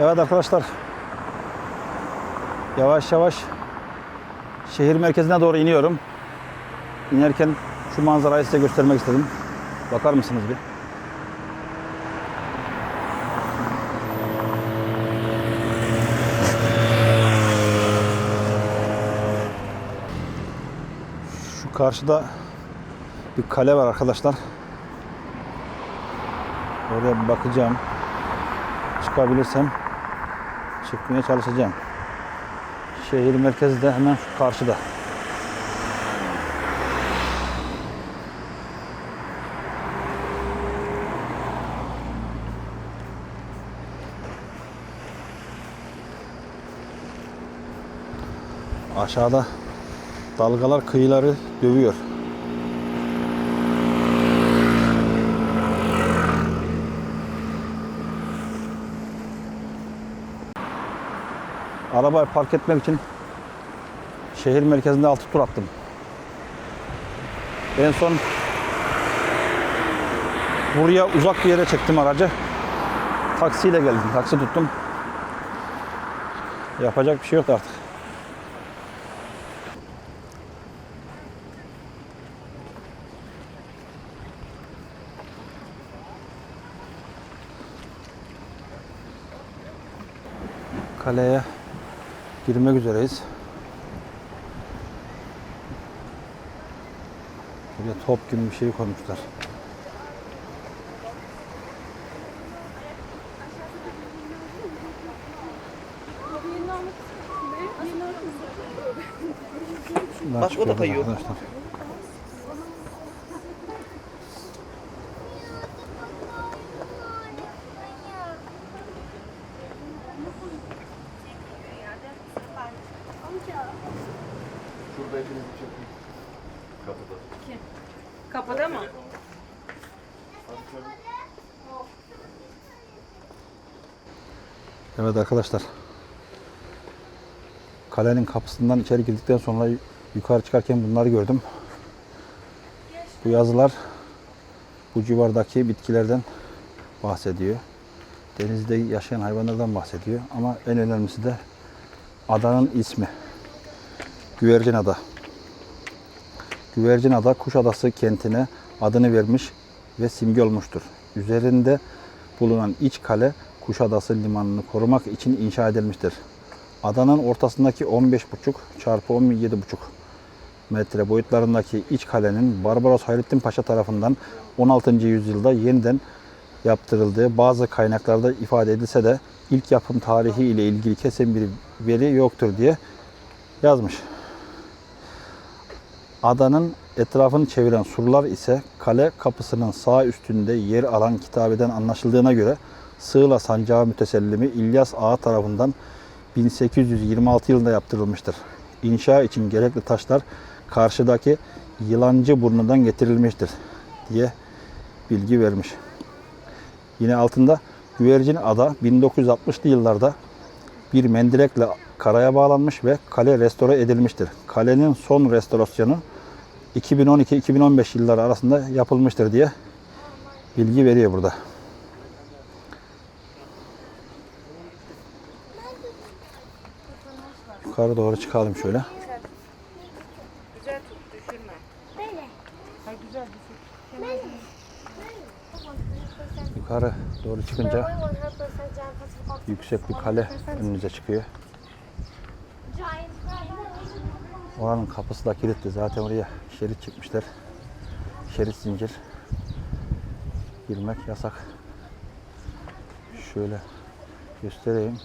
Evet arkadaşlar. Yavaş yavaş şehir merkezine doğru iniyorum. İnerken şu manzarayı size göstermek istedim. Bakar mısınız bir? Şu karşıda bir kale var arkadaşlar. Oraya bakacağım. Çıkabilirsem çıkmaya çalışacağım. Şehir merkezi de hemen şu karşıda. Aşağıda dalgalar kıyıları dövüyor. Arabayı park etmek için şehir merkezinde altı tur attım. En son buraya uzak bir yere çektim aracı. Taksiyle geldim. Taksi tuttum. Yapacak bir şey yok artık. Kaleye girmek üzereyiz. Böyle top gibi bir şey koymuşlar. Bak, o da kayıyor. Arkadaşlar. Hepiniz bir çekin. Kapıda. Kapıda mı? Evet arkadaşlar. Kalenin kapısından içeri girdikten sonra yukarı çıkarken bunları gördüm. Bu yazılar bu civardaki bitkilerden bahsediyor. Denizde yaşayan hayvanlardan bahsediyor. Ama en önemlisi de adanın ismi. Güvercin Ada. Güvercin Ada Kuşadası kentine adını vermiş ve simge olmuştur. Üzerinde bulunan iç kale Kuşadası limanını korumak için inşa edilmiştir. Adanın ortasındaki 15,5 çarpı 17,5 metre boyutlarındaki iç kalenin Barbaros Hayrettin Paşa tarafından 16. yüzyılda yeniden yaptırıldığı bazı kaynaklarda ifade edilse de ilk yapım tarihi ile ilgili kesin bir veri yoktur diye yazmış. Adanın etrafını çeviren surlar ise kale kapısının sağ üstünde yer alan kitabeden anlaşıldığına göre Sığla Sancağı Mütesellimi İlyas Ağa tarafından 1826 yılında yaptırılmıştır. İnşa için gerekli taşlar karşıdaki Yılancı burnundan getirilmiştir diye bilgi vermiş. Yine altında Güvercin Ada 1960'lı yıllarda bir mendirekle karaya bağlanmış ve kale restore edilmiştir. Kalenin son restorasyonu 2012-2015 yılları arasında yapılmıştır diye bilgi veriyor burada. Yukarı doğru çıkalım şöyle. Yukarı doğru çıkınca yüksek bir kale önünüze çıkıyor. Oranın kapısı da kilitli. Zaten oraya şerit çıkmışlar. Şerit zincir. Girmek yasak. Şöyle göstereyim.